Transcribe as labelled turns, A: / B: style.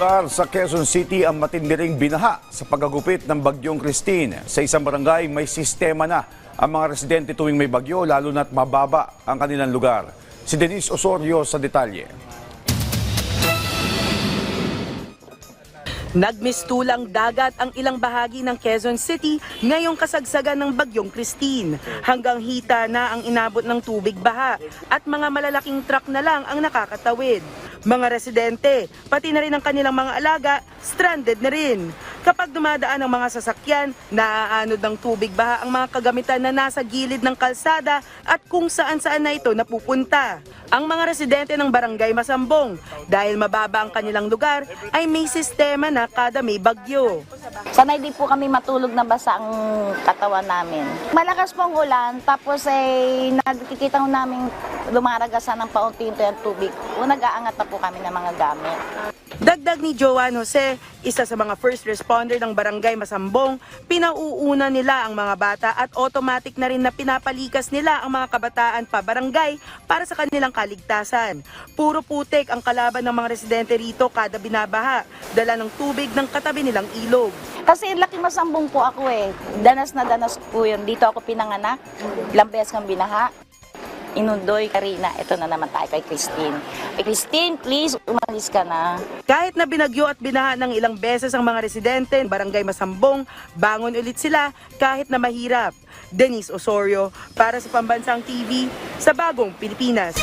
A: lugar sa Quezon City ang matindi ring binaha sa pagagupit ng bagyong Christine. Sa isang barangay, may sistema na ang mga residente tuwing may bagyo, lalo na't mababa ang kanilang lugar. Si Denise Osorio sa detalye.
B: Nagmistulang dagat ang ilang bahagi ng Quezon City ngayong kasagsagan ng bagyong Christine. Hanggang hita na ang inabot ng tubig baha at mga malalaking truck na lang ang nakakatawid. Mga residente, pati na rin ang kanilang mga alaga, stranded na rin. Kapag dumadaan ang mga sasakyan, naaanod ng tubig baha ang mga kagamitan na nasa gilid ng kalsada at kung saan-saan na ito napupunta. Ang mga residente ng barangay Masambong, dahil mababa ang kanilang lugar, ay may sistema na kada may bagyo.
C: Sanay din po kami matulog na basa ang katawan namin. Malakas pong ulan, tapos ay nakikita ko namin lumaragasan ng paunti-unti ang tubig. O nag-aangat na po kami ng mga gamit.
B: Dagdag ni Joan Jose, isa sa mga first responder ng barangay Masambong, pinauuna nila ang mga bata at automatic na rin na pinapalikas nila ang mga kabataan pa barangay para sa kanilang kaligtasan. Puro putik ang kalaban ng mga residente rito kada binabaha, dala ng tubig ng katabi nilang ilog.
C: Kasi laki masambong po ako eh. Danas na danas po yun. Dito ako pinanganak. Ilang beses kang binaha. Inundoy, Karina, ito na naman tayo kay Christine. Kay Christine, please, umalis ka na.
B: Kahit na binagyo at binaha ng ilang beses ang mga residente ng barangay Masambong, bangon ulit sila kahit na mahirap. Denise Osorio para sa Pambansang TV sa Bagong Pilipinas.